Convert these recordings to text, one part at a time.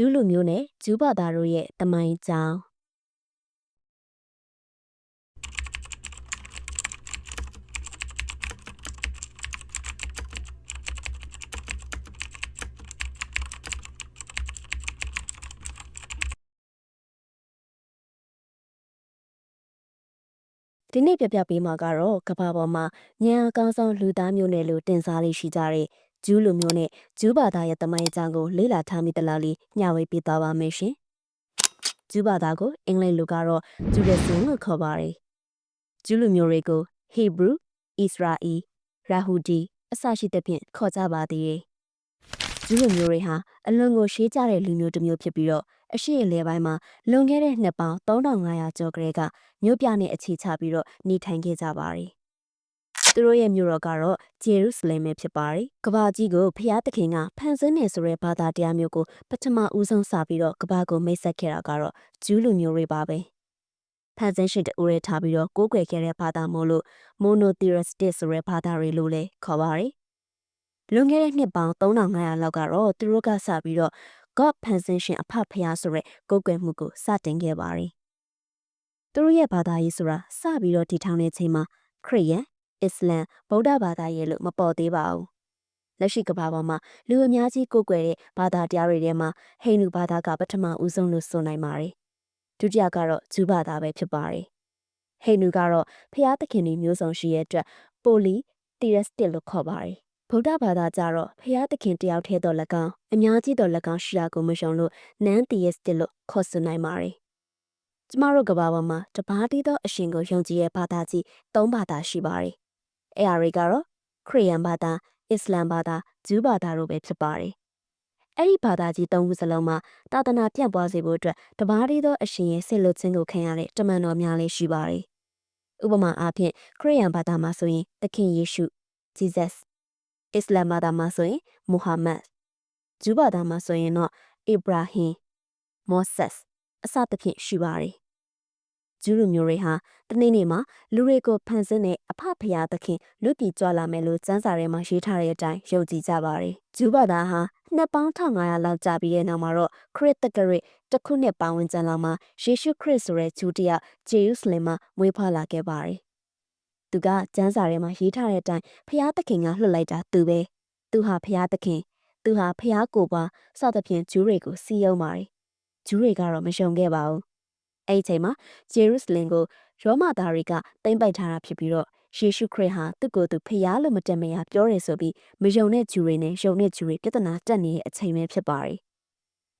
ဂျူးလူမျိုးနဲ့ဂျူးဘာသာတို့ရဲ့တမိုင်းကြောင်းဒီနေ့ပြပြပေးမှာကတော့ကမ္ဘာပေါ်မှာညံအကောင်းဆုံးလူသားမျိုးနွယ်လို့တင်စားလေးရှိကြတဲ့ ဂျူးလူမျိုးနဲ့ဂျူးဘာသာရဲ့တမိုင်းအကြောင်းကိုလေ့လာထားမိသလားလေးညှဝေပေးသွားပါမယ်ရှင်။ဂျူးဘာသာကိုအင်္ဂလိပ်လိုကတော့ဂျူဒစင်လို့ခေါ်ပါတယ်။ဂျူးလူမျိုးတွေကိုဟေဘရု၊အစ္စရာအီ၊ရာဟူဒီအစရှိသဖြင့်ခေါ်ကြပါသေးတယ်။ဂျူးလူမျိုးတွေဟာအလွန်ကိုရှေးကြတဲ့လူမျိုးတစ်မျိုးဖြစ်ပြီးတော့အရှိအလဲပိုင်းမှာလွန်ခဲ့တဲ့နှစ်ပေါင်း3500ကျော်ကလေးကမြို့ပြနဲ့အခြေချပြီးတော့နေထိုင်ခဲ့ကြပါတယ်။ သူတို့ရဲ့မြို့တော်ကတော့ဂျေရုဆလင်ပဲဖြစ်ပါတယ်။ကဘာကြီးကိုဖျားသခင်ကဖန်ဆင်းနေဆိုတဲ့ဘာသာတရားမျိုးကိုပထမဦးဆုံးစပြီးတော့ကဘာကိုမိတ်ဆက်ခဲ့တာကတော့ဂျူးလူမျိုးတွေပါပဲ။ဖန်ဆင်းရှင်တူရဲထားပြီးတော့ကိုးကွယ်ခဲ့တဲ့ဘာသာမို့လို့ monotheistic ဆိုတဲ့ဘာသာတွေလို့လည်းခေါ်ပါတယ်။လွန်ခဲ့တဲ့နှစ်ပေါင်း3500လောက်ကတော့သူတို့ကစပြီးတော့ God ဖန်ဆင်းရှင်အဖဖျားဆိုတဲ့ကိုးကွယ်မှုကိုစတင်ခဲ့ပါတယ်။သူတို့ရဲ့ဘာသာရေးဆိုတာစပြီးတော့တည်ထောင်တဲ့ချိန်မှာခရစ်ယာန် အစ္စလမ်ဗုဒ္ဓဘာသာရေးလို့မပေါ်သေးပါဘူး။လက်ရှိကမ္ဘာပေါ်မှာလူအများကြီးကိုးကွယ်တဲ့ဘာသာတရားတွေထဲမှာဟိန္ဒူဘာသာကပထမဦးဆုံးလို့ဆိုနိုင်ပါတယ်။ဒုတိယကတော့ဂျူးဘာသာပဲဖြစ်ပါတယ်။ဟိန္ဒူကတော့ဖျားသခင်တွေမျိုးစုံရှိရဲ့အတွက်ပိုလီတီရက်စတစ်လို့ခေါ်ပါတယ်ဗုဒ္ဓဘာသာကြတော့ဖျားသခင်တယောက်ထဲတော်၎င်းအများကြီးတော်၎င်းရှိတာကိုမရှုံလို့နန်တီယက်စတစ်လို့ခေါ်ဆိုနိုင်ပါတယ်။ကျမတို့ကဘာပေါ်မှာတပါးတီးသောအရှင်ကိုယုံကြည်ရဲ့ဘာသာကြီး၃ဘာသာရှိပါတယ်။ အဲအရာတွေကတော့ခရစ်ယာန်ဘာသာအစ္စလမ်ဘာသာဂျူးဘာသာတို့ပဲဖြစ်ပါတယ်။အဲ့ဒီဘာသာကြီး၃ခုစလုံးမှာတာသနာပြန့်ပွားစေဖို့အတွက်တပါးတီးသောအရှင်ရဲ့ဆစ်လွတ်ခြင်းကိုခံရတဲ့တမန်တော်များလေးရှိပါတယ်။ဥပမာအားဖြင့်ခရစ်ယာန်ဘာသာမှာဆိုရင်သခင်ယေရှု Jesus အစ္စလာမ်ဘာသာမှာဆိုရင်မူဟာမက်ဂျူးဘာသာမှာဆိုရင်တော့အစ္စရာဟင်မောဆက်အစသဖြင့်ရှိပါတယ် ဂျူးလူမျိုးတွေဟာတနေ့နေ့မှာလူတွေကိုဖန်ဆင်းတဲ့အဖဖရာသခင်လူပြည်ကြွလာမယ်လို့စံစာထဲမှာရေးထားတဲ့အတိုင်းယုံကြည်ကြပါတယ်ဂျူးဘာသာဟာနှစ်ပေါင်း1500လောက်ကြာပြီးတဲ့နောက်မှာတော့ခရစ်တက္ကရာတစ်ခုနှစ်ပတ်ဝန်းကျင်လောက်မှာယေရှုခရစ်ဆိုတဲ့ဂျူးတယောက်ဂျေရုဆလင်မှာမွေးဖွားလာခဲ့ပါတယ်သူကကျမ်းစာထဲမှာရေးထားတဲ့အတိုင်းဖျားသခင်ကလှုပ်လိုက်တာသူပဲသူဟာဖျားသခင်သူဟာဖျားကိုပွားစသဖြင့်ဂျူးတွေကိုစီးယုံပါတယ်ဂျူးတွေကတော့မယုံခဲ့ပါဘူး အဲ့ဒီချိန်မှာဂျေရုဆလင်ကိုရောမသားတွေကတိမ့်ပိုက်ထားတာဖြစ်ပြီးတော့ယေရှုခရစ်ဟာသူ့ကိုယ်သူဖျားလို့မတက်မရပြောတယ်ဆိုပြီးမယုံတဲ့ဂျူတွေနဲ့ယုံတဲ့ဂျူတွေပြဿနာတက်နေတဲ့အချိန်ပဲဖြစ်ပါတယ်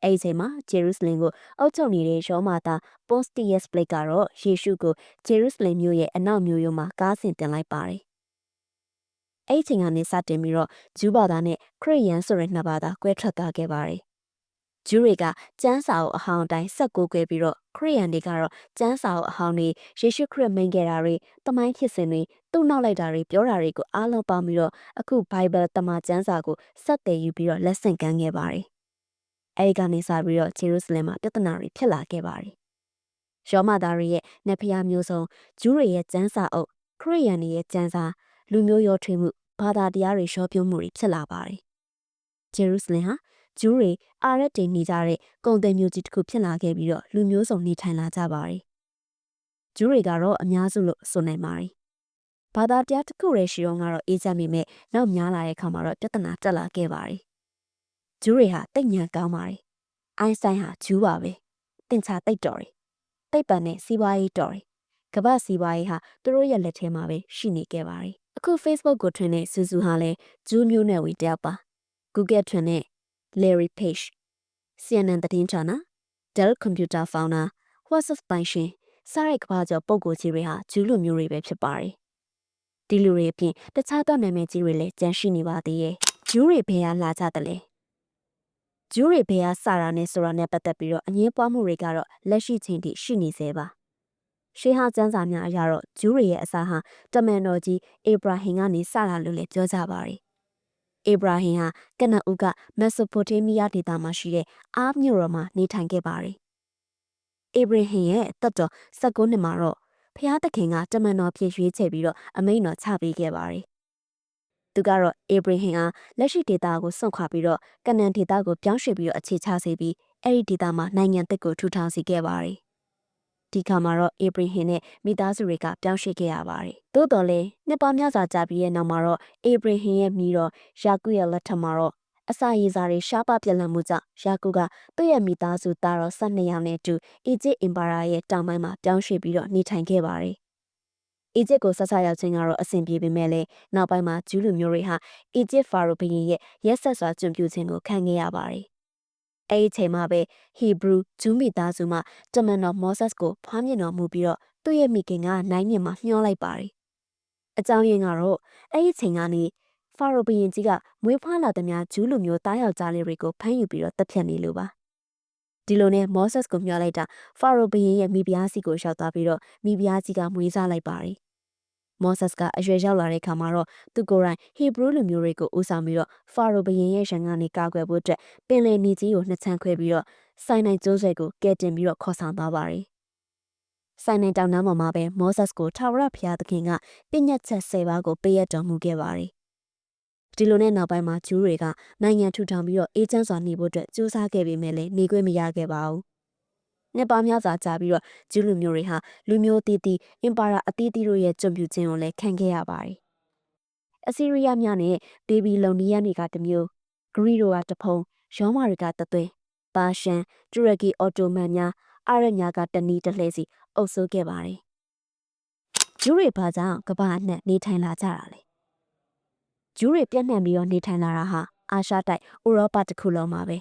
အဲ့ဒီချိန်မှာဂျေရုဆလင်ကိုအုပ်ချုပ်နေတဲ့ရောမာသားပွန်စတီယက်စ်ပလိတ်ကတော့ယေရှုကိုဂျေရုဆလင်မြို့ရဲ့အနောက်မြို့ရိုးမှာကားဆင်တင်လိုက်ပါတယ်။အဲ့ဒီချိန်ကနေစတင်ပြီးတော့ဂျူးဘာသာနဲ့ခရစ်ယာန်ဆိုတဲ့နှစ်ဘာသာကွဲထွက်သွားခဲ့ပါတယ်။ ဂျူးတွေကကျမ်းစာအုပ်အဟောင်းတိုင်းဆက်ကိုးကွယ်ပြီးတော့ခရစ်ယာန်တွေကတော့ကျမ်းစာအုပ်အဟောင်းတွေယေရှုခရစ်မိန့်ခဲ့တာတွေတမိုင်းဖြစ်စဉ်တွေသူ့နောက်လိုက်တာတွေပြောတာတွေကိုအားလုံးပေါင်းပြီးတော့အခု Bible တမန်ကျမ်းစာကိုဆက်တည်ယူပြီးတော့လက်ဆင့်ကမ်းခဲ့ပါတယ်။အဲဒီကနေစပြီးတော့ဂျေရုဆလင်မှာပြဿနာတွေဖြစ်လာခဲ့ပါတယ်။ရောမသားတွေရဲ့နဖျားမျိုးစုံဂျူးတွေရဲ့ကျမ်းစာအုပ်ခရစ်ယာန်တွေရဲ့ကျမ်းစာလူမျိုးရောထွေးမှုဘာသာတရားတွေရှောပြမှုတွေဖြစ်လာပါတယ်။ဂျေရုဆလင်ဟာ ဂျူးတွေအာရက်တွေနေကြတဲ့ကုန်တယ်မျိုးကြီးတစ်ခုဖြစ်လာခဲ့ပြီးတော့လူမျိုးစုံနေထိုင်လာကြပါတယ်။ဂျူးတွေကတော့အများစုလို့ဆိုနိုင်ပါတယ်။ဘာသာတရားတစ်ခုရဲ့ရှိတော့ကတော့အေးချမ်းမိမဲ့နောက်များလာတဲ့အခါမှာတော့ပြဿနာတက်လာခဲ့ပါတယ်ဂျူးတွေဟာတိတ်ညံကောင်းပါတယ်။အိုင်းစတိုင်းဟာဂျူးပါပဲ။တင်ချာတိတ်တော်တယ်။တိတ်ပန်နဲ့စီးပွားရေးတော်တယ်။ကမ္ဘာစီးပွားရေးဟာသူတို့ရဲ့လက်ထဲမှာပဲရှိနေခဲ့ပါတယ်။အခု Facebook ကိုထွင်တဲ့စူဆူဟာလည်းဂျူးမျိုးနယ်ဝီတယောက်ပါ။ Google ထွင်တဲ့ Larry Page CNN သတင်းဌာန Dell Computer Founder WhatsApp ပိုင်ရှင်စားရိုက်ကဘာကျော်ပုံကိုကြီးတွေဟာဂျူးလူမျိုးတွေပဲဖြစ်ပါတယ်။ဒီလူတွေအပြင်တခြားသောနာမည်ကြီးတွေလည်းကြန့်ရှိနေပါသေးရဲ့။ဂျူးတွေဘယ်ဟာလာကြတယ်လဲဂျူးတွေဘယ်ဟာစတာနဲ့ဆိုတာနဲ့ပတ်သက်ပြီးတော့အငင်းပွားမှုတွေကတော့လက်ရှိချိန်ထိရှိနေသေးပါရှေးဟာကျမ်းစာများအရတော့ဂျူးတွေရဲ့အစားဟာတမန်တော်ကြီးအေဗရာဟင်ကနေစတာလို့လည်းပြောကြပါတယ် အေဗရာဟင်ဟာ ကနအူကမက်ဆိုပိုတေးမီးယားဒေသမှာရှိတဲ့ အားမြို့တော်မှာ နေထိုင်ခဲ့ပါတယ် အေဗရာဟင်ရဲ့အသက်တော်16နှစ်မှာတော့ဖျားသခင်က တမန်တော်ဖြစ် ရွေးချယ်ပြီးတော့ အမိန့်တော်ချပေးခဲ့ပါတယ် သူကတော့ အေဘရဟင်အားလက်ရှိဒေတာကို စွန့်ခွာပြီးတော့ ကနန်ဒေတာကို ပြောင်းရွှေ့ပြီးတော့ အခြေချစေပြီး အဲ့ဒီဒေသမှာ နိုင်ငံတစ်ကို ထူထောင်စီခဲ့ပါတယ်။ ဒီခါမှာတော့အေဘရီဟင်နဲ့မိသားစုတွေကပြောင်းရွှေ့ခဲ့ရပါတယ်။သို့တော်လည်းနှစ်ပေါင်းများစွာကြာပြီးတဲ့နောက်မှာတော့အေဘရီဟင်ရဲ့မိတော့ယာကုရဲ့လက်ထက်မှာတော့အစာရည်စာတွေရှားပါပြက်လက်မှုကြောင့်ယာကုကသူ့ရဲ့မိသားစုသားတော်12ယောက်နဲ့အတူအီဂျစ်အင်ပါယာရဲ့တောင်ပိုင်းမှာပြောင်းရွှေ့ပြီးတော့နေထိုင်ခဲ့ပါတယ်။အီဂျစ်ကိုဆက်ဆရောက်ခြင်းကတော့အဆင်ပြေပေမဲ့လည်းနောက်ပိုင်းမှာဂျူးလူမျိုးတွေဟာအီဂျစ်ဖာရိုဘုရင်ရဲ့ရက်ဆက်စွာကျွံပြူခြင်းကိုခံခဲ့ရပါတယ်။ အဲဒီအချိန်မှာပဲဟီဘရူးဂျူးမိသားစုမှတမန်တော်မောဆက်ကိုဖွားမြင်တော်မူပြီးတော့သူ့ရဲ့မိခင်ကနိုင်မြင့်မှာမျှောလိုက်ပါတယ်။အကြောင်းရင်းကတော့အဲ့ဒီချိန်ကနေဖာရိုဘုရင်ကြီးကမွေးဖွားလာတဲ့များဂျူးလူမျိုးတားယောက်ကြားလေးတွေကိုဖမ်းယူပြီးတော့တပ်ဖြတ်နေလို့ပါဒီလိုနဲ့မောဆက်ကိုမျှော်လိုက်တာဖာရိုဘုရင်ရဲ့မိဖုရားစီကိုရောက်သွားပြီးတော့မိဖုရားကြီးကမွေးစားလိုက်ပါတယ် မောဆက်ကအရွယ်ရောက်လာတဲ့ခါမှာတော့သူကိုယ်တိုင်ဟီဘရူးလူမျိုးတွေကိုဦးဆောင်ပြီးတော့ဖာရိုဘုရင်ရဲ့ရန်ကနေကာကွယ်ဖို့အတွက်ပင်လယ်နေကြီးကိုနှစ်ချမ်းခွဲပြီးတော့ဆိုင်နိုင်ကျိုးဆွဲကိုကဲတင်ပြီးတော့ခေါ်ဆောင်သွားပါတယ်ဆိုင်နိုင်တောင်တန်းပေါ်မှာပဲမောဆက်ကိုထာဝရဘုရားသခင်ကပြည့်ညတ်ချက်၁၀ပါးကိုပေးရတော်မူခဲ့ပါတယ်ဒီလိုနဲ့နောက်ပိုင်းမှာဂျူးတွေကနိုင်ငံထူထောင်ပြီးတော့အေးချမ်းစွာနေဖို့အတွက်ကြိုးစားခဲ့ပေမဲ့လည်းနေခွင့်မရခဲ့ပါဘူး။ နှစ်ပေါင်းများစွာကြာပြီးတော့ဂျူးလူမျိုးတွေဟာလူမျိုးတည်တည်အင်ပါယာအသီးသီးတို့ရဲ့ကျွံပြူခြင်းကိုလည်းခံခဲ့ရပါတယ်။အစီရီးယားများနဲ့ဘေဘီလုံနီယန်တွေကတမျိုးဂရီတို့ကတဖုံရောမာတွေကတသွင်းပါရှန်တူရကီအော်တိုမန်များအာရညာကတနီးတလှဲစီအုပ်စိုးခဲ့ပါတယ်။ဂျူးတွေဘာကြောင့်ကမ္ဘာအနှံ့နေထိုင်လာကြတာလဲဂျူးတွေပြန့်နှံ့ပြီးတော့နေထိုင်လာတာဟာအာရှတိုက်ဥရောပတစ်ခုလုံးမှာပဲ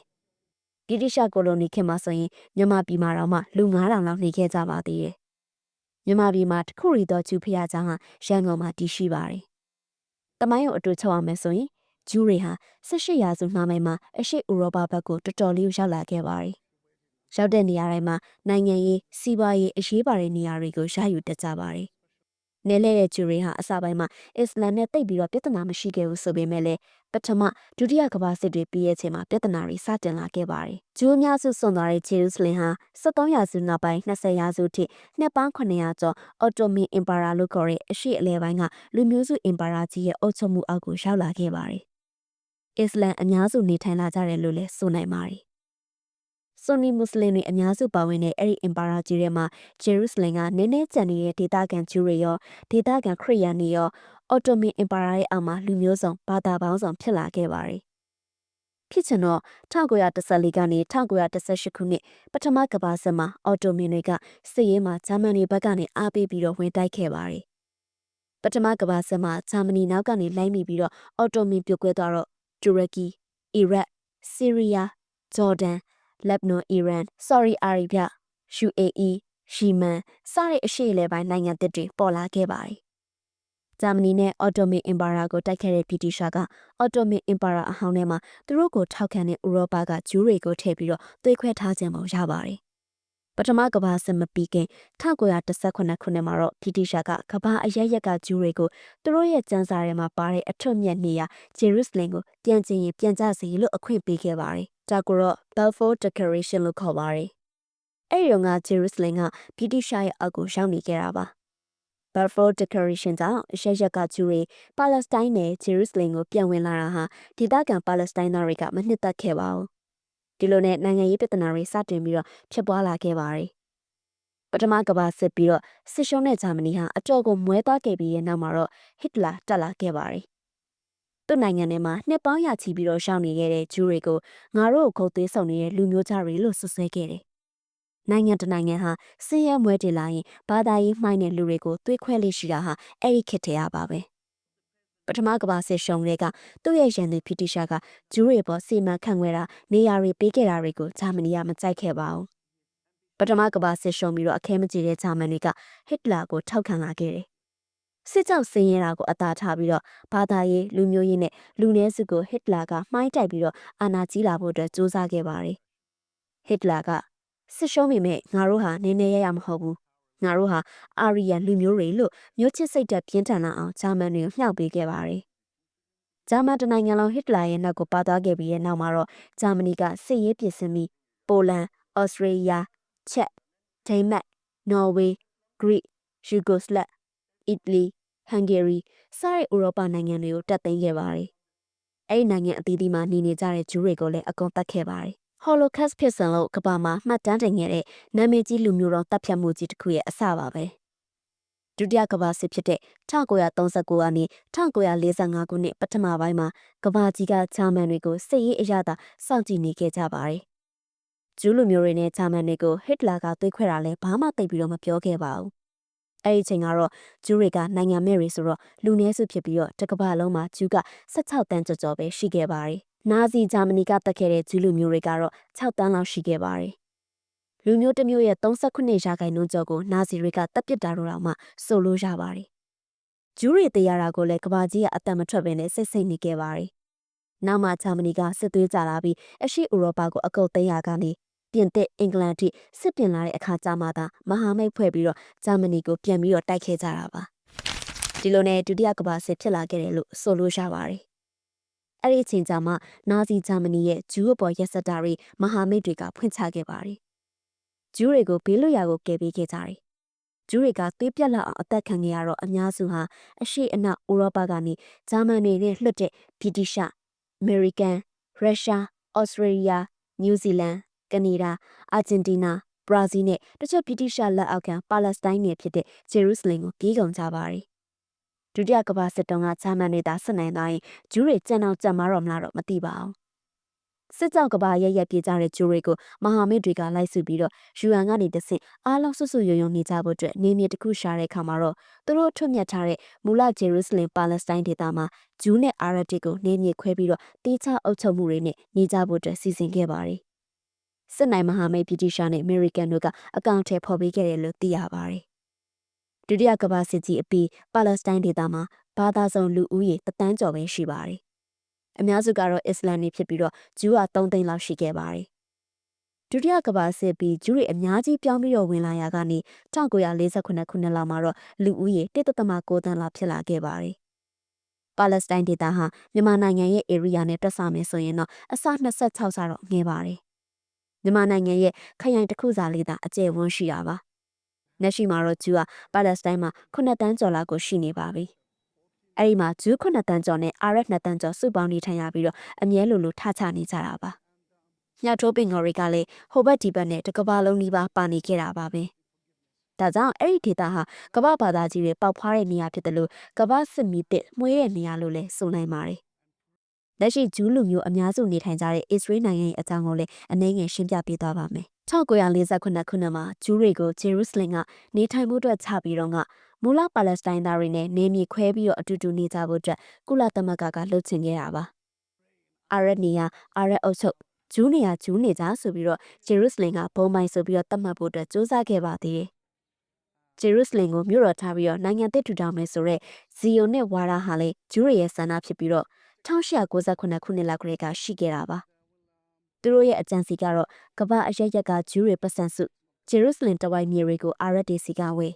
ဗြိတိရှကိုလိုနီခေတ်မှာဆိုရင်မြန်မာပြည်မှာတော့မှလူ9000လောက်နေခဲ့ကြပါသေးတယ်မြန်မာပြည်မှာတခုရီတော့ဂျူးဖျားကျောင်းဟာရန်ကုန်မှာတည်ရှိပါတယ်တမိုင်းကိုအတူချုပ်အောင်မယ်ဆိုရင်ဂျူးတွေဟာ18ရာစုနှာမိုင်းမှာအရှိဥရောပဘက်ကိုတော်တော်လေးရောက်လာခဲ့ပါတယ်ရောက်တဲ့နေရာတိုင်းမှာနိုင်ငံရေးစီးပွားရေးအရေးပါတဲ့နေရာတွေကိုရယူတတ်ကြပါတယ် နဲလဲတဲ့ဂျူရီဟာအစပိုင်းမှာအစ္စလမ်နဲ့တိတ်ပြီးတော့ပြဿနာမရှိခဲ့ဘူးဆိုပေမဲ့လည်းပထမဒုတိယကမ္ဘာစစ်တွေပြီးရဲ့ချိန်မှာပြဿနာတွေစတင်လာခဲ့ပါတယ်။ဂျူးအများစုစွန့်သွားတဲ့ဂျေရုဆလင်ဟာ73ရာစုနောက်ပိုင်း20ရာစုထိနှစ်ပေါင်း900ကျော်အော်တိုမန်အင်ပါယာလို့ခေါ်တဲ့အရှိအလဲပိုင်းကလူမျိုးစုအင်ပါယာကြီးရဲ့အုပ်ချုပ်မှုအောက်ကိုရောက်လာခဲ့ပါတယ်။အစ္စလမ်အများစုနေထိုင်လာကြတယ်လို့လည်းဆိုနိုင်ပါတယ် ဆွန်နီမွတ်စလင်တွေအများစုပါဝင်တဲ့အဲ့ဒီအင်ပါယာကြီးထဲမှာဂျေရုဆလင်ကနည်းနည်းကျန်နေတဲ့ဒေသခံဂျူးတွေရောဒေသခံခရစ်ယာန်တွေရောအော်တိုမန်အင်ပါယာရဲ့အောက်မှာလူမျိုးစုံဘာသာပေါင်းစုံဖြစ်လာခဲ့ပါတယ်။ဖြစ်ချင်တော့1914ကနေ1918ခုနှစ်ပထမကမ္ဘာစစ်မှာအော်တိုမန်တွေကစစ်ရေးမှာဂျာမနီဘက်ကနေအားပေးပြီးတော့ဝင်တိုက်ခဲ့ပါတယ်။ပထမကမ္ဘာစစ်မှာဂျာမနီနောက်ကနေလိုက်မိပြီးတော့အော်တိုမန်ပြုတ်ကွဲသွားတော့တူရကီ၊အီရတ်၊ဆီးရီးယား၊ဂျော်ဒန် လက်ဘနွန်အီရန်ဆော်ဒီအာရေဗျ UAE ရှီမန်စတဲ့အရှေ့အလယ်ပိုင်းနိုင်ငံသစ်တွေပေါ်လာခဲ့ပါတယ်။ဂျာမနီနဲ့အော်တိုမန်အင်ပါယာကိုတိုက်ခဲ့တဲ့ဗြိတိရှားကအော်တိုမန်အင်ပါယာအဟောင်းထဲမှာသူတို့ကိုထောက်ခံတဲ့ဥရောပကဂျူးတွေကိုထည့်ပြီးတော့သွေးခွဲထားခြင်းပုံရပါတယ်။ပထမကမ္ဘာစစ်မပြီးခင်1918ခုနှစ်မှာတော့ဗြိတိရှားကကမ္ဘာအရရက်ကဂျူးတွေကိုသူတို့ရဲ့စံစာထဲမှာပါတဲ့အထွတ်မြတ်နေရာဂျေရုဆလင်ကိုပြန်ကျင်ရင်ပြန်ကြစီလို့အခွင့်ပေးခဲ့ပါတယ် ဒါကိုတော့ Balfour Declaration လို့ခေါ်ပါတယ်။အဲ့ဒီတော့ကဂျေရုဆလင်ကဗြိတိရှရဲ့အောက်ကိုရောက်နေခဲ့တာပါ။ Balfour Declaration ကြောင့်အရှက်ရက်ကဂျူတွေပါလက်စတိုင်းနဲ့ဂျေရုဆလင်ကိုပြန်ဝင်လာတာဟာဒေသခံပါလက်စတိုင်းသားတွေကမနှစ်သက်ခဲ့ပါဘူး။ဒီလိုနဲ့နိုင်ငံရေးပြဿနာတွေစတင်ပြီးတော့ဖြစ်ပွားလာခဲ့ပါတယ်။ပထမကမ္ဘာစစ်ပြီးတော့စစ်ရှုံးတဲ့ဂျာမနီဟာအတော်ကိုမွဲသွားခဲ့ပြီးရဲ့နောက်မှာတော့ဟစ်တလာတက်လာခဲ့ပါတယ်။ သူ့နိုင်ငံထဲမှာနှစ်ပေါင်းရချီပြီးတော့ရှောင်နေခဲ့တဲ့ဂျူးတွေကိုငါတို့ကိုခုတ်သေးဆောင်နေတဲ့လူမျိုးသားတွေလို့ဆွဆွဲခဲ့တယ်။နိုင်ငံတနိုင်ငံဟာဆင်းရဲမွဲတေလာရင်ဘာသာရေးမှိုင်းတဲ့လူတွေကိုသွေးခွဲလေးရှိတာဟာအဲ့ဒီခေတ်တည်းပါပဲ။ပထမကမ္ဘာစစ်ရှုံးတဲ့ကသူ့ရဲ့ရန်သူဖီတီရှာကဂျူးတွေပေါ်စီမံခန့်ခွဲတာနေရာတွေပေးခဲ့တာတွေကိုဂျာမနီကမကြိုက်ခဲ့ပါဘူး။ပထမကမ္ဘာစစ်ရှုံးပြီးတော့အခဲမကြေတဲ့ဂျာမန်တွေကဟစ်တလာကိုထောက်ခံလာခဲ့တယ် စစ်ကြောက်ဆင်းရဲတာကိုအသာထားပြီးတော့ဘာသာရေးလူမျိုးရေးနဲ့လူနည်းစုကိုဟစ်တလာကမှိုင်းတိုက်ပြီးတော့အာဏာကြီးလာဖို့အတွက်စူးစမ်းခဲ့ပါတယ်။ဟစ်တလာကစစ်ရှုံးမိမဲ့ငါတို့ဟာနည်းနည်းရရမဟုတ်ဘူး။ငါတို့ဟာအာရီယန်လူမျိုးတွေလို့မျိုးချစ်စိတ်တက်ပြင်းထန်လာအောင်ဂျာမန်တွေကိုမြှောက်ပေးခဲ့ပါတယ်။ဂျာမန်တနိုင်ငံလုံးဟစ်တလာရဲ့နောက်ကိုပါသွားခဲ့ပြီးတဲ့နောက်မှာတော့ဂျာမနီကစစ်ရေးပြင်ဆင်ပြီးပိုလန်၊ဩစတြေးလျ၊ချက်၊ဒိန်းမတ်၊နော်ဝေး၊ဂရိ၊ယူဂိုစလတ်အီတလီ ဟန်ဂေရီစတဲ့ဥရောပနိုင်ငံတွေကိုတက်သိမ်းခဲ့ပါတယ်။အဲဒီနိုင်ငံအသီးသီးမှာနေနေကြတဲ့ဂျူးတွေကိုလည်းအကုန်တတ်ခဲ့ပါတယ် Holocaust ဖြစ်စဉ်လို့ကမ္ဘာမှာမှတ်တမ်းတင်ခဲ့တဲ့နာမည်ကြီးလူမျိုးတော်တပ်ဖြတ်မှုကြီးတစ်ခုရဲ့အစပါပဲဒုတိယကမ္ဘာစစ်ဖြစ်တဲ့1939ကနေ1945ခုနှစ်ပထမပိုင်းမှာကမ္ဘာကြီးကဂျာမန်တွေကိုစစ်ရေးအရသာစောင့်ကြည့်နေခဲ့ကြပါတယ်ကျူးလူမျိုးတွေနဲ့ဂျာမန်တွေကိုဟစ်တလာကသွေးခွဲတာလည်းဘာမှသိပြီးတော့မပြောခဲ့ပါဘူး အဲ့ဒီချိန်ကတော့ဂျူးတွေကနိုင်ငံမဲ့တွေဆိုတော့လူနည်းစုဖြစ်ပြီးတော့တစ်ကမ္ဘာလုံးမှာဂျူးက16တန်းကျော်ကျော်ပဲရှိခဲ့ပါတယ်နာဇီဂျာမနီကတက်ခဲ့တဲ့ဂျူးလူမျိုးတွေကတော့6တန်းလောက်ရှိခဲ့ပါတယ်။လူမျိုးတစ်မျိုးရဲ့39ရာခိုင်နှုန်းကျော်ကိုနာဇီတွေကတပ်ပစ်တာတော့မှဆိုလို့ရပါတယ်။ဂျူးတွေတရားတာကိုလည်းကဘာကြီးကအတန်မထွက်ဘဲနဲ့စိတ်စိတ်နေခဲ့ပါတယ်။နောက်မှဂျာမနီကစစ်သွေးကြလာပြီးအရှိဥရောပကိုအကုတ်သိမ်းရာကနေ ပြင်သစ်အင်္ဂလန်အထိစစ်ပြင်လာတဲ့အခါကျမှသာမဟာမိတ်ဖွဲ့ပြီးတော့ဂျာမနီကိုပြန်ပြီးတော့တိုက်ခဲ့ကြတာပါ။ဒီလိုနဲ့ဒုတိယကမ္ဘာစစ်ဖြစ်လာခဲ့တယ်လို့ဆိုလို့ရပါတယ်အဲ့ဒီအချိန်ကျမှနာဇီဂျာမနီရဲ့ဂျူးအပေါ်ရက်စက်တာတွေမဟာမိတ်တွေကဖွင့်ချခဲ့ပါတယ်။ဂျူးတွေကိုဘေးလွတ်ရာကိုကယ်ပေးခဲ့ကြတယ်။ဂျူးတွေကသွေးပြက်လောက်အောင်အသက်ခံခဲ့ရတော့အများစုဟာအရှိအနောက်ဥရောပကနေဂျာမန်တွေနဲ့လွှတ်တဲ့ဗြိတိရှ၊အမေရိကန်၊ရုရှား၊ဩစတြေးလျ၊နယူးဇီလန်၊ ကနေဒါ၊အာဂျင်တီးနား၊ဘရာဇီးနဲ့တချို့ဗြိတိရှလက်အောက်ခံပါလက်စတိုင်းနယ်ဖြစ်တဲ့ဂျေရုဆလင်ကိုပြေးကုန်ကြပါတယ်။ဒုတိယကမ္ဘာစစ်တုန်းကဂျာမန်တွေသာစစ်နိုင်တိုင်းဂျူးတွေကြံအောင်ကြံမာတော့မလားတော့မသိပါဘူးစစ်ကြောက်ကဘာရရက်ပြေးကြတဲ့ဂျူတွေကိုမဟာမိတ်တွေကလိုက်စုပြီးတော့ယူအန်ကနေတဆင့်အားလုံးဆွဆွယုံယုံနေကြဖို့အတွက်နေမြေတစ်ခုရှာတဲ့အခါမှာတော့သူတို့ထွတ်မြတ်ထားတဲ့မူလဂျေရုဆလင်ပါလက်စတိုင်းဒေသမှာဂျူးနဲ့အာရတစ်ကိုနေမြေခွဲပြီးတော့တေးချအုပ်ချုပ်မှုတွေနဲ့နေကြဖို့အတွက်စီစဉ်ခဲ့ပါတယ် စစ်နိုင်မဟာမိတ်ပြည်တီရှာနဲ့အမေရိကန်တို့ကအကောင့်ထဲဖော်ပေးခဲ့တယ်လို့သိရပါတယ်ဒုတိယကမ္ဘာစစ်ကြီးအပြီးပါလက်စတိုင်းဒေသမှာဘာသာစုံလူဦးရေတသန်းကျော်ပဲရှိပါတယ်။အများစုကတော့အစ္စလာမ်တွေဖြစ်ပြီးတော့ဂျူးက3သိန်းလောက်ရှိခဲ့ပါတယ်။ဒုတိယကမ္ဘာစစ်ပြီးဂျူးတွေအများကြီးပြောင်းပြီးတော့ဝင်လာရာကနေ1948ခုနှစ်လောက်မှာတော့လူဦးရေ1.9သန်းလောက်ဖြစ်လာခဲ့ပါတယ်။ပါလက်စတိုင်းဒေသဟာမြန်မာနိုင်ငံရဲ့ area နဲ့တွက်ဆမယ်ဆိုရင်တော့အစ26ဆတော့ငယ်ပါတယ်။ မြန်မာနိုင်ငံရဲ့ခရိုင်တစ်ခုစာလေးသာအကျယ်ဝန်းရှိတာပါလက်ရှိမှာတော့ဂျူးကပါလက်စတိုင်းမှာ9တန်းကျော်လောက်ကိုရှိနေပါပြီ။အဲဒီမှာဂျူး9တန်းကျော်နဲ့အာရက်2တန်းကျော်စုပေါင်းနေထိုင်ရပြီးတော့အမြဲလိုလိုထချနေကြတာပါ။ညထိုးပင်ငေါ်တွေကလည်းဟိုဘက်ဒီဘက်နဲ့တကဘာလုံးနီးပါးပါနေခဲ့တာပါပဲ။ဒါကြောင့်အဲ့ဒီဒေသဟာကမ္ဘာဘာသာကြီးတွေပေါက်ဖွားတဲ့နေရာဖြစ်တယ်လို့ကမ္ဘာစစ်မီတစ်မှွေးတဲ့နေရာလို့လည်းဆိုနိုင်ပါတယ်။ လက်ရှိဂျူးလူမျိုးအများစုနေထိုင်ကြတဲ့အစ္စရေးနိုင်ငံရဲ့အကြောင်းကိုလည်းအနည်းငယ်ရှင်းပြပေးသွားပါမယ်1948ခုနှစ်မှာဂျူးတွေကိုဂျေရုဆလင်ကနေထိုင်မှုအတွက်ချပြီးတော့ကမူလပါလက်စတိုင်းသားတွေနဲ့နေမြေခွဲပြီးတော့အတူတူနေကြဖို့အတွက်ကုလသမဂ္ဂကလှုပ်ချင်ခဲ့တာပါ။အာရက်နေယာအာရက်အုပ်ချုပ်ဂျူးနေယာဂျူးနေကြဆိုပြီးတော့ဂျေရုဆလင်ကဘုံမိုင်ဆိုပြီးတော့တတ်မှတ်ဖို့အတွက်စ조사ခဲ့ပါသေးတယ်။ဂျေရုဆလင်ကိုမြို့တော်ထားပြီးတော့နိုင်ငံသစ်ထူထောင်မယ်ဆိုတော့ဇီယိုနဲ့ဝါရာဟာလည်းဂျူးတွေရဲ့ဆန္ဒဖြစ်ပြီးတော့ 1898ခုနှစ်လောက်ကလေးကရှိခဲ့တာပါ။သူတို့ရဲ့အကြံစီကတော့ကမ္ဘာအရရက်ကဂျူးတွေပတ်စံစုဂျေရုဆလင်တဝိုက်မြေတွေကိုအာရက်ဒေစီကဝယ်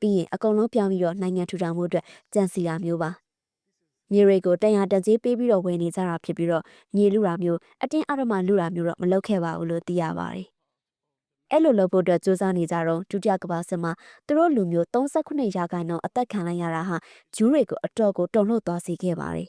ပြီးရင်အကုန်လုံးပြောင်းပြီးတော့နိုင်ငံထူထောင်မှုအတွက်ကြံစီတာမျိုးပါမြေတွေကိုတန်ရာတကြေးပေးပြီးတော့ဝယ်နေကြတာဖြစ်ပြီးတော့မြေလူတာမျိုးအတင်းအဓမ္မလူတာမျိုးတော့မလုပ်ခဲ့ပါဘူးလို့သိရပါတယ်အဲ့လိုလုပ်ဖို့အတွက်စူးစမ်းနေကြတော့ဒုတိယကမ္ဘာစစ်မှာသူတို့လူမျိုး39ရာခိုင်နှုန်းအသက်ခံလိုက်ရတာဟာဂျူးတွေကိုအတော်ကိုတုန်လှုပ်သွားစေခဲ့ပါတယ်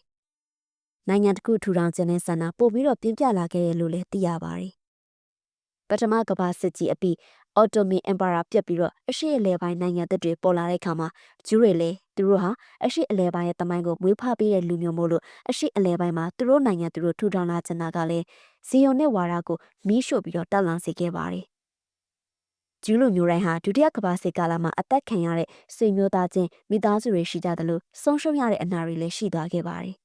နိုင်ငံတစ်ခုထူထောင်ခြင်းနဲ့ဆန္ဒပို့ပြီးတော့ပြင်းပြလာခဲ့တယ်လို့လည်းသိရပါတယ်။ပထမကမ္ဘာစစ်ကြီးအပြီး Ottoman Empire ပြတ်ပြီးတော့အရှေ့အလယ်ပိုင်းနိုင်ငံသစ်တွေပေါ်လာတဲ့ခါမှာဂျူးတွေလည်းသူတို့ဟာအရှေ့အလယ်ပိုင်းရဲ့တမိုင်းကိုမွေးဖွားပေးတဲ့လူမျိုးမို့လို့အရှေ့အလယ်ပိုင်းမှာသူတို့နိုင်ငံသူတို့ထူထောင်လာချင်တာကလည်းဇီယွန်နဲ့ဝါရာကိုမီးရှို့ပြီးတော့တက်လန်စေခဲ့ပါတယ်။ကျူးလူမျိုးတိုင်းဟာဒုတိယကမ္ဘာစစ်ကာလမှာအသက်ခံရတဲ့ဆွေမျိုးသားချင်းမိသားစုတွေရှိကြတယ်လို့ဆုံးရှုံးရတဲ့အနာတွေလည်းရှိသွားခဲ့ပါတယ်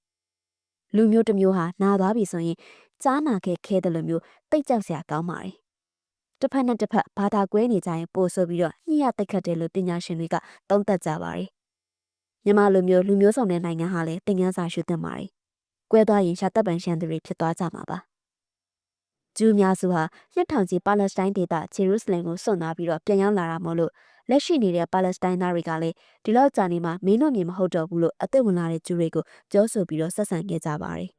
လူမျိုးတစ်မျိုးဟာနာသွားပြီဆိုရင်ကြားနာခဲ့ခဲတယ်လို့မျိုးတိတ်ကြောက်စရာကောင်းပါတယ်။တစ်ဖက်နဲ့တစ်ဖက်ဘာသာကွဲနေကြရင်ပို့ဆိုပြီးတော့ညှိရတိတ်ခတ်တယ်လို့ပညာရှင်တွေကသုံးသပ်ကြပါတယ်။မြန်မာလူမျိုးလူမျိုးစုံတဲ့နိုင်ငံဟာလည်းသင်ခန်းစာရှုသင့်ပါတယ်။ကွဲသွားရင်ရှာတပ်ပန်ရှန်သူတွေဖြစ်သွားကြမှာပါ။ဂျူးများစုဟာနှစ်ထောင်ကြီးပါလက်စတိုင်းဒေသဂျေရုဆလင်ကိုစွန့်သွားပြီးတော့ပြန်ရောက်လာတာမို့လို့ လက်ရှိနေတဲ့ပါလက်စတိုင်းသားတွေကလည်းဒီလောက်ကြာနေမှမင်းတို့မြေမဟုတ်တော့ဘူးလို့အသက်ဝင်လာတဲ့ဂျူတွေကိုပြောဆိုပြီးတော့ဆက်ဆံခဲ့ကြပါတယ်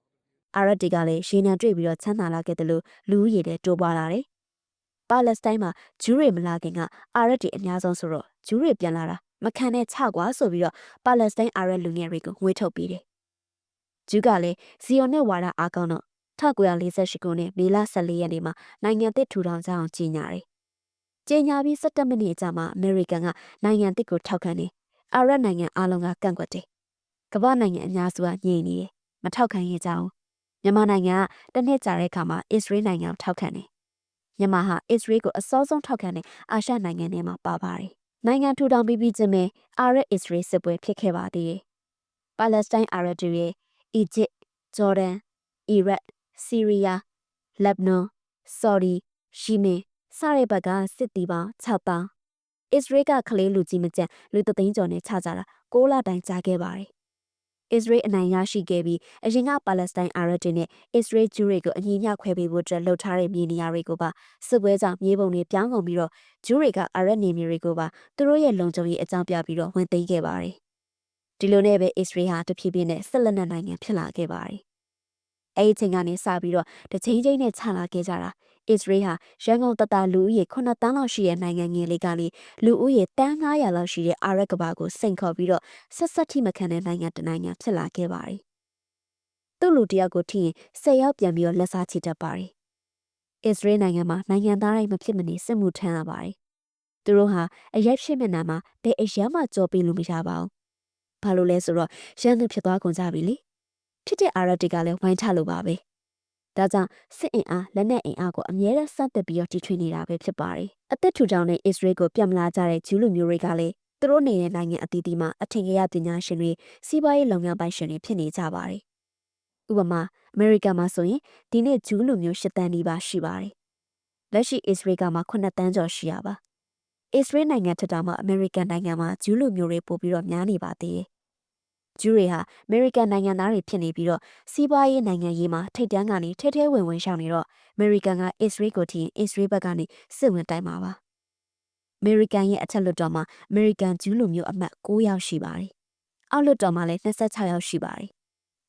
။အာရတ်တွေကလည်းရေနံတွေ့ပြီးတော့ချမ်းသာလာခဲ့တယ်လို့လူဦးရေတွေတိုးပွားလာတယ်။ပါလက်စတိုင်းမှာဂျူးတွေမလာခင်ကအာရတ်တွေအများဆုံးဆိုတော့ဂျူးတွေပြန်လာတာမခံနဲ့ချကွာဆိုပြီးတော့ပါလက်စတိုင်းအာရတ်လူငယ်တွေကိုငွေထုတ်ပေးတယ်။ဂျူးကလည်းဇီယွန်နဲ့ဝါဒအားကောင်းတော့1948ခုနှစ်မေလ14ရက်နေ့မှာနိုင်ငံသစ်ထူထောင်ကြအောင်ကြေညာတယ်။ ကြေညာပြီး17မိနစ်အကြာမှာအမေရိကန်ကနိုင်ငံသစ်ကိုထောက်ခံတယ်။အာရပ်နိုင်ငံအားလုံးကကန့်ကွက်တယ်။ကမ္ဘာနိုင်ငံအများစုကညှိနေတယ်။မထောက်ခံရကြအောင်မြန်မာနိုင်ငံကတစ်နှစ်ကြာတဲ့အခါမှာအစ္စရေးနိုင်ငံကိုထောက်ခံတယ်။မြန်မာဟာအစ္စရေးကိုအစောဆုံးထောက်ခံတဲ့အာရှနိုင်ငံထဲမှာပါပါတယ်။နိုင်ငံထူထောင်ပြီးပြီးချင်းပဲအာရပ်အစ္စရေးစစ်ပွဲဖြစ်ခဲ့ပါသေးတယ်။ပါလက်စတိုင်းအာရပ်တွေရဲ့အီဂျစ်၊ဂျော်ဒန်၊အီရတ်ဆီးရီးယားလက်ဘနွန်ဆော်ဒီရှီမင် စတဲ့ဘက်ကစစ်တီပေါင်း6တောင်းအစ္စရေးကကလေးလူကြီးမကျန်လူသသိန်းကျော်နဲ့ခြားကြတာ6လတိုင်ကြာခဲ့ပါတယ်အစ္စရေးအနိုင်ရရှိခဲ့ပြီးအရင်ကပါလက်စတိုင်းအာရပ်တွေနဲ့အစ္စရေးဂျူးတွေကိုအညီမျှခွဲပေးဖို့အတွက်လှုပ်ထားတဲ့မြေနေရာတွေကိုပါစစ်ပွဲကြောင့်မြေပုံတွေပြောင်းကုန်ပြီးတော့ဂျူးတွေကအာရပ်နေမြေတွေကိုပါသူတို့ရဲ့လုံခြုံရေးအကြောင်းပြပြီးတော့ဝင်သိမ်းခဲ့ပါတယ်ဒီလိုနဲ့ပဲအစ္စရေးဟာတဖြည်းဖြည်းနဲ့ဆက်လက်နိုင်ငံဖြစ်လာခဲ့ပါတယ်အဲ့ဒီချိန်ကနေစပြီးတော့တချိန်ချင်းနဲ့ခြာလာခဲ့ကြတာ အစ္စရေးဟာရန်ကုန်တတလူဦးရေ9တန်းလောက်ရှိတဲ့နိုင်ငံငယ်လေးကလေလူဦးရေတန်း900လောက်ရှိတဲ့အာရက်ကဘာကိုစိန်ခေါ်ပြီးတော့ဆက်ဆက်ထိမခံတဲ့နိုင်ငံတနိုင်ငံဖြစ်လာခဲ့ပါတယ်။သူ့လူတယောက်ကိုထိရင်၁၀ယောက်ပြန်ပြီးတော့လက်စားချတတ်ပါတယ်။အစ္စရေးနိုင်ငံမှာနိုင်ငံသားတိုင်းမဖြစ်မနေစစ်မှုထမ်းရပါတယ်။သူတို့ဟာအရက်ဖြစ်မျက်နှာမှာဘယ်အရက်မှကြော်ပြီးလို့မရပါဘူး။ဘာလို့လဲဆိုတော့ရန်သူဖြစ်သွားကုန်ကြပြီလေ။ဖြစ်တဲ့အာရပ်တွေကလည်းဝိုင်းချလို့ပါပဲ။ ဒါကြောင့်စစ်အင်အားလက်နက်အင်အားကိုအမြဲတမ်းစတင်ပြီးတော့တီထွင်နေတာပဲဖြစ်ပါတယ်။အသက်ထူထောင်တဲ့အစ္စရေးကိုပြတ်မလာကြတဲ့ဂျူးလူမျိုးတွေကလည်းသူတို့နေတဲ့နိုင်ငံအသီးသီးမှာအထင်ကြီးပညာရှင်တွေစီးပွားရေးလုပ်ငန်းပိုင်ရှင်တွေဖြစ်နေကြပါတယ်။ဥပမာအမေရိကန်မှာဆိုရင်ဒီနေ့ဂျူးလူမျိုး၈တန်းနီးပါးရှိပါတယ်။လက်ရှိအစ္စရေးကမှ9တန်းကျော်ရှိရပါ။အစ္စရေးနိုင်ငံထက်တောင်မှအမေရိကန်နိုင်ငံမှာဂျူးလူမျိုးတွေပို့ပြီးတော့များနေပါသေးတယ် ဂျူးတွေဟာအမေရိကန်နိုင်ငံသားတွေဖြစ်နေပြီးတော့စီးပွားရေးနိုင်ငံရေးမှာထိတ်တန်းကနေထဲထဲဝင်ဝင်ရှောင်နေတော့အမေရိကန်ကအစ္စရေးကိုထိရင်အစ္စရေးဘက်ကနေစစ်ဝင်တိုက်မှာပါအမေရိကန်ရဲ့အထက်လွှတ်တော်မှာအမေရိကန်ဂျူးလူမျိုးအမတ်9ယောက်ရှိပါတယ်အောက်လွှတ်တော်မှာလည်း26ယောက်ရှိပါတယ်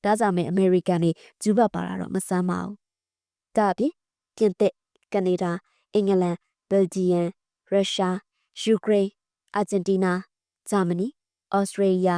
ဒါကြောင့်မဲအမေရိကန်တွေဂျူးဘက်ပါတာတော့မဆမ်းပါဘူးဒါအပြင်ပြင်သစ်ကနေဒါအင်္ဂလန်ဘယ်ဂျီယံရုရှားယူကရိန်းအာဂျင်တီးနားဂျာမနီဩစတြေးလျ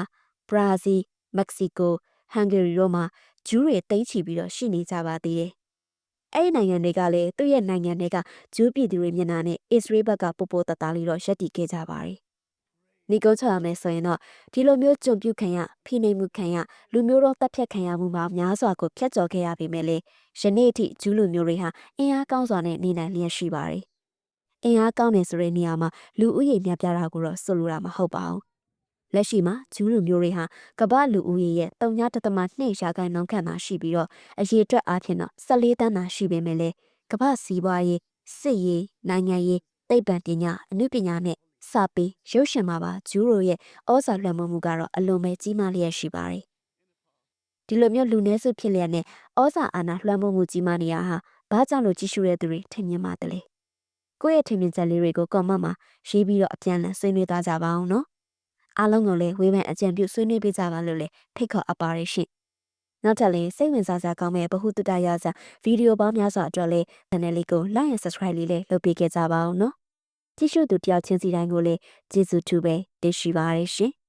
ဘရာဇီးမက္ကဆီကိုဟန်ဂေရီတို့မှာဂျူးတွေတိမ့်ချီပြီးတော့ရှိနေကြပါသေးတယ်။အဲ့ဒီနိုင်ငံတွေကလည်းသူ့ရဲ့နိုင်ငံတွေကဂျူးပြည်သူတွေမျက်နှာနဲ့အစ္စရေးဘက်ကပို့ပို့တသားလေးတော့ရက်တည်ခဲ့ကြပါတယ်။နီကိုချာမယ်ဆိုရင်တော့ဒီလိုမျိုးကြုံပြုခံရဖိနှိပ်မှုခံရလူမျိုးတော်တပ်ဖြတ်ခံရမှုမှာများစွာကိုဖျက်ကျော်ခဲ့ရပေမဲ့လည်းယနေ့အထိဂျူးလူမျိုးတွေဟာအင်အားကောင်းစွာနဲ့နေနိုင်လျက်ရှိပါတယ်။အင်အားကောင်းနေဆိုတဲ့နေရာမှာလူဦးရေများပြားတာကိုတော့ဆိုလိုတာမဟုတ်ပါဘူး လက်ရှိမှာဂျူးလူမျိုးတွေဟာကမ္ဘာလူဦးရေရဲ့3.2ရာခိုင်နှုန်းခန့်သာရှိပြီးတော့အရေအတွက်အားဖြင့်တော့14တန်းသာရှိပေမဲ့လည်းကမ္ဘာစီးပွားရေးစစ်ရေးနိုင်ငံရေးသိပ္ပံပညာအမှုပညာနဲ့စာပေရုပ်ရှင်မှာပါဂျူးတို့ရဲ့ဩဇာလွှမ်းမိုးမှုကတော့အလွန်ပဲကြီးမားလျက်ရှိပါတယ်ဒီလိုမျိုးလူနည်းစုဖြစ်လျက်နဲ့ဩဇာအာဏာလွှမ်းမိုးမှုကြီးမားနေရဟာဘာကြောင့်လို့ကြီးစုတဲ့သူတွေထင်မြင်ပါတယ်လေကိုယ့်ရဲ့ထင်မြင်ချက်လေးတွေကိုကွန်မန့်မှာရေးပြီးတော့အပြန်အလှန်ဆွေးနွေးသွားကြပါအောင်နော် အားလုံးကိုလည်းဝေဖန်အကြံပြုဆွေးနွေးပေးကြပါလို့လည်းဖိတ်ခေါ်အပ်ပါရရှင်။နောက်ထပ်လည်းစိတ်ဝင်စားစရာကောင်းမဲ့ဗဟုသုတရစာဗီဒီယိုပေါင်းများစွာအတွက်လည်း channel လေးကို like and subscribe လေးလည်းလုပ်ပေးခဲ့ကြပါအောင်နော်။ကြည့်ရှုသူတယောက်ချင်းစီတိုင်းကိုလည်းကျေးဇူးတူပဲတင်ရှိပါရရှင်။